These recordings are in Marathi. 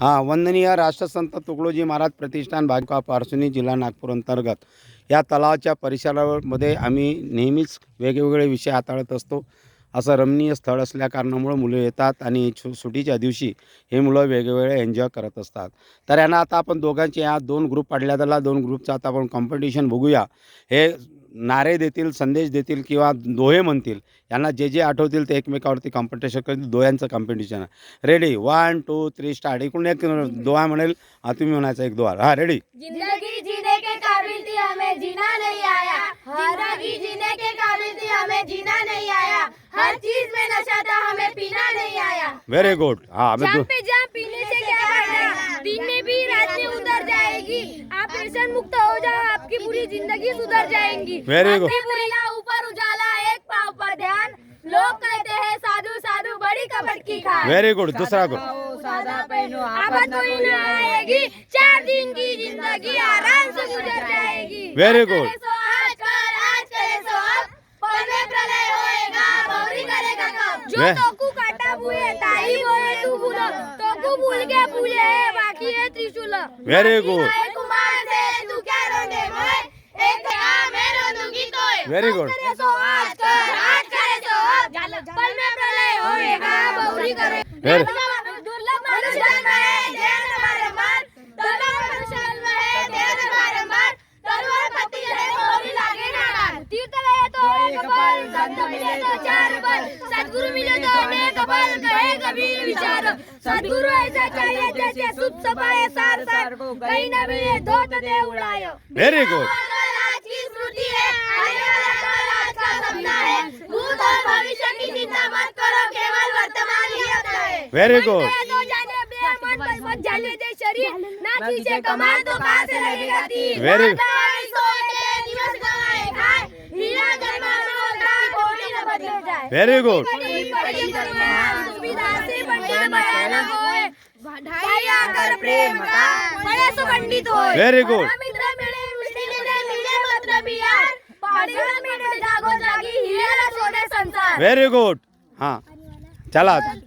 हां वंदनीय राष्ट्रसंत तुकडोजी महाराज प्रतिष्ठान भाजपा पारसुनी जिल्हा नागपूर अंतर्गत. या तलावाच्या परिसरामध्ये आम्ही नेहमीच वेगवेगळे विषय हाताळत असतो. असं रमणीय स्थळ असल्या कारणामुळं मुलं येतात आणि छु सुटीच्या दिवशी हे मुलं वेगवेगळे एन्जॉय करत असतात. तर यांना आता आपण दोघांचे या दोन ग्रुप पाडल्या त्याला दोन ग्रुपचं आता आपण कॉम्पिटिशन बघूया. हे नारे देतील संदेश देतील किंवा दोहे म्हणतील यांना जे जे आठवतील ते एकमेकावरती कॉम्पिटिशन करतील दोह्यांचं कॉम्पिटिशन आहे. Ready one two three start इकडून एक दोहा म्हणेल हा तुम्ही म्हणायचा एक दोहा. हा रेडी जिंदगी जीने के काबिल थी हमें जीना नहीं आया। जिंदगी जीने के काबिल थी हमें जीना नहीं आया। हर चीज में नशा था हमें पीना नहीं आया। व्हेरी गुड हा पे पीने से क्या फायदा? दिन में भी रात में उतर जाएगी। आप मुक्त हो जाओ। आपकी पूरी ज़िंदगी सुधर जाएँगी। वेरी गुड ऊपर उजाला एक पाव पर ध्यान। लोग कहते हैं साधु साधु बड़ी कपट की खा वेरी गुड दूसरा गुड सादा पहनो आफत आएगी। चार दिन की ज़िंदगी आराम से गुजर जाएगी। वेरी गुड जो तोकू के भूले बाकी वेरी गुड चार बल. सद्गुरु मिले तो अनेक बल. कहे कबीर विचार. सद्गुरु ऐसा चाहिए जैसे सुत सपाए सार सार कहीं न मिले धोत दे उड़ायो Very good. अपना है Very good. मन गया तो जाने दे मन पर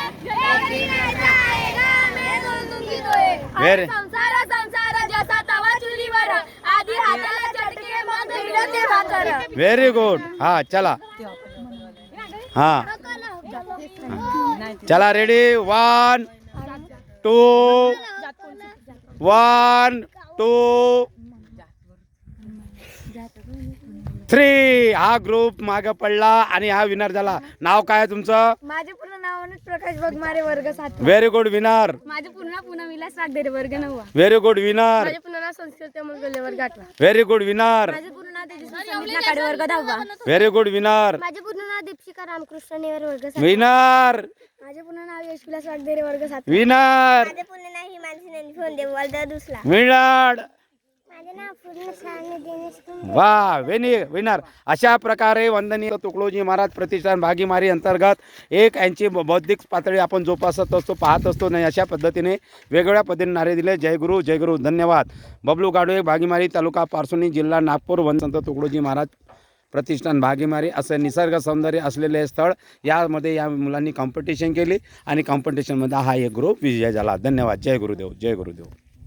आणि संसार संसार जसा तवा चुलीवर आधी हाताला चटके मग मिळते भाकर व्हेरी गुड हां चला. हां. चला ready one two one two three हा ग्रुप मागे पडला आणि हा विनर झाला. नाव काय आहे तुमचं? माझे पूर्ण नाव अनुज प्रकाश बगमारे वर्ग सात. व्हेरी गुड विनर माझे पूर्ण पुन्हा विलास वागदेरे वर्ग नववा. व्हेरी गुड विनर माझे पूर्ण नाव संस्कृत अमोल वर्ग आठवा. व्हेरी गुड विनर माझे पूर्ण नाव तेजस्वी संगीत नाकाडे वर्ग दहावा. व्हेरी गुड विनर माझे पूर्ण नाव दीपशिका रामकृष्ण नेवर वर्ग सात विनर माझे पूर्ण नाव यश विलास वागदेरे वर्ग सात विनर माझे पूर्ण नाव हिमांशी नंदी फोन वर्ग दुसरा. विनर वा वेनी विनर अशा प्रकारे वंदनीय तुकडोजी महाराज प्रतिष्ठान भागीमारी अंतर्गत एक यांची बौद्धिक पातळी आपण जोपासत असतो पाहत असतो नाही अशा पद्धतीने वेगवेगळ्या पद्धतीने नारे दिले. जय गुरु जय गुरु धन्यवाद. बबलू गाडवे भागीमारी तालुका पारसोनी जिल्हा नागपूर वनसंत तुकडोजी महाराज प्रतिष्ठान भागीमारी. असं निसर्ग सौंदर्य असलेले स्थळ यामध्ये या मुलांनी कॉम्पिटिशन केली आणि कॉम्पिटिशनमध्ये हा एक ग्रुप विजय झाला. धन्यवाद. जय गुरुदेव जय गुरुदेव.